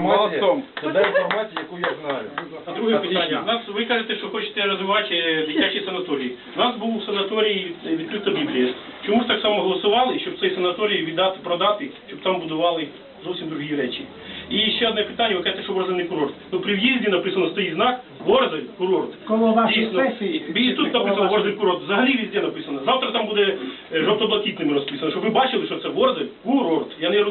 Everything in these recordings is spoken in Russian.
Молодцом. Це та інформація, яку я знаю. А друге питання. Нас ви кажете, що хочете розвивати е, дитячі санаторії. У нас був санаторій е, відкрита Біблія. Чому ж так само голосували, щоб цей санаторій віддати, продати, щоб там будували зовсім другі речі? І ще одне питання, ви кажете, що Ворзельний курорт. Ну при в'їзді написано стоїть знак Ворзель курорт. Коло вашої Дійсно. сесії. І тут написано Ворзель курорт. Взагалі везде написано. Завтра там буде е, жовто-блакитними розписано, щоб ви бачили, що це не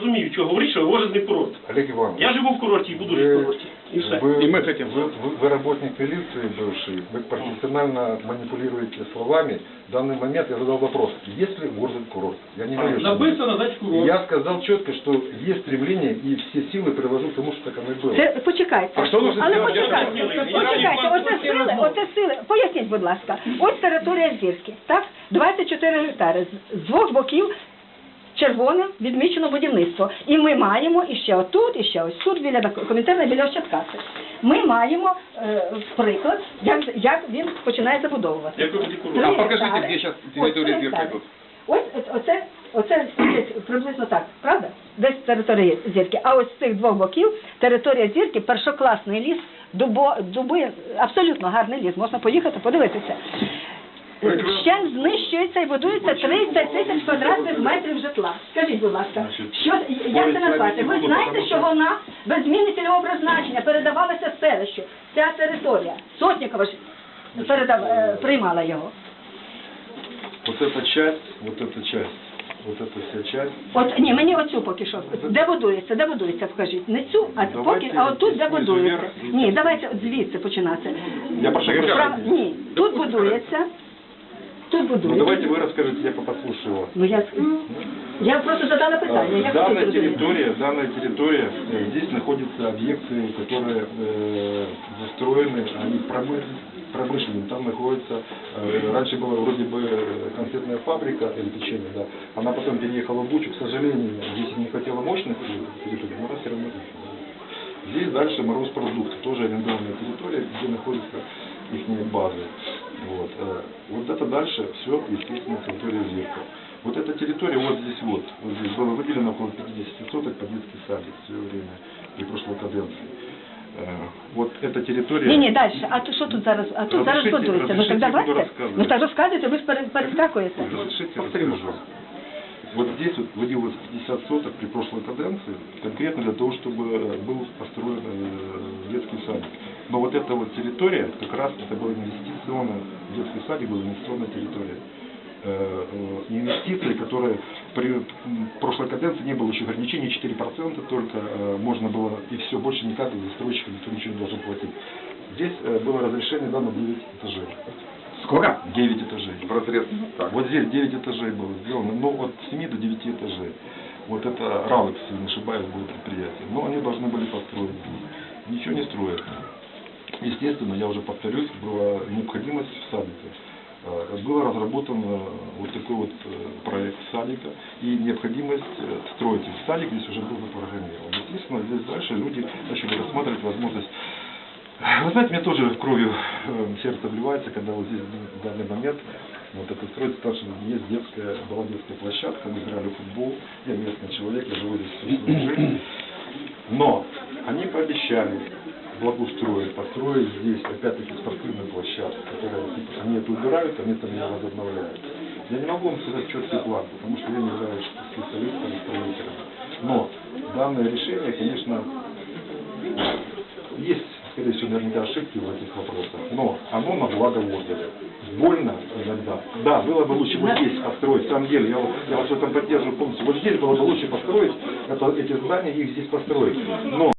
розумію, чого говорить, що Ворзельний курорт. Олег Иванович, Я живу в курорті і буду жити в курорті. І все. вы, И мы хотим. Вы, вы- вы работник милиции бывший, вы профессионально манипулируете словами. В данный момент я задал вопрос, есть ли Ворзель курорт? Я не говорю, что- Написано, значить курорт. Я сказал четко, что есть стремление и все силы привожу к тому, что так оно и было. Це почекайте. А що нужно Але зробити? почекайте, Я почекайте, не оце сили, оце сили. Поясніть, будь ласка. Ось територія Зірки, так? 24 гектари. З- З двох боків червоним відмічено будівництво. І ми маємо іще отут, і ще ось тут, біля комітету, біля Ощадкаси. Ми маємо е, приклад, як, як він починає забудовувати. Ви? Три А покажіть, де Ось територія Зірки Ось оце, оце, оце десь приблизно так, правда? Десь територія зірки. А ось з цих двох боків територія зірки, першокласний ліс, дубо, дуби, абсолютно гарний ліс, можна поїхати подивитися Ще знищується і будується 30 тисяч квадратних метрів житла. Скажіть, будь ласка, що як це назвати? Ви знаєте, що вона без зміни цільового призначення передавалася селищу. Ця територія. Сотнікова ж передав, е, приймала його. Вот эта часть, вот эта часть, вот эта вся часть. От ні, мені оцю поки що. Де будується, де будується, покажіть. Не цю, а Давайте поки, а отут де знизу будується. вверх. Ні, давайте от звідси починати. Я прошу Прав- прощения. Ні, тут будується. Тут Ну давайте вы расскажете, я послушаю вас. Ну я, я просто задала питання. Я Данная территория, данная территория, э, здесь находятся объекты, которые э, застроены, они промы- промышленные. Там находится, э, раньше была вроде бы э, конфетная фабрика или печенье, да. Она потом переехала в Бучу. К сожалению, здесь не хватило мощности территории, но она все равно здесь. Здесь дальше морозпродукт, тоже арендованная территория, где находятся их базы. Вот. э, вот это дальше все, естественно, территория Зеркал. Вот эта территория вот здесь вот, вот здесь было выделено около 50 соток под детский садик в свое время, при прошлой каденции. Э, Вот эта территория... Ні, ні, далі. А то що тут зараз? А тут зараз Разрешите- будується. Ну разрешите, так буду давайте. рассказывать. Ну так розказуйте, ви ж пере- перескакуєте. Разрешите, расскажу. Вот здесь вот выделилось 50 соток при прошлой каденции, конкретно для того, чтобы был построен э, детский садик. Но вот эта вот территория, как раз это была инвестиционная, детский садик был инвестиционная территория. Э, э, Инвестиции, которые при прошлой каденции не было еще ограничений, 4% только э, можно было, и все, больше никак застройщик никто ничего не должен платить. Здесь э, было разрешение дано 9 этажей. Сколько? 9 этажей. Разрез. Так. Вот здесь 9 этажей было сделано, ну от 7 до 9 этажей. Вот это Ралекс, если не ошибаюсь, было предприятие. Но они должны были построить. Ничего не строят. Естественно, я уже повторюсь, была необходимость в садике. Э, Был разработан э, вот такой вот э, проект садика и необходимость строить садик здесь уже был запрограммирован. Естественно, здесь дальше люди начали рассматривать возможность вы знаете, мне тоже кровью сердце обливается, когда вот здесь в данный момент вот это строится, потому что есть детская, была детская площадка, мы играли в футбол, я местный человек, я живу здесь всю свою жизнь. Но они пообещали благоустроить, построить здесь опять-таки спортивную площадку, которая, типа, они это убирают, они там ее возобновляют. Я не могу вам сказать четкий план, потому что я не являюсь специалистом и строителем. Но данное решение, конечно, есть, скорее всего, наверняка ошибки в этих вопросах, но оно на благо Ворзеля. Больно иногда. Да, было бы лучше вот здесь построить, в самом деле, я, я вас в этом поддерживаю полностью. Вот здесь было бы лучше построить это, эти здания, их здесь построить. Но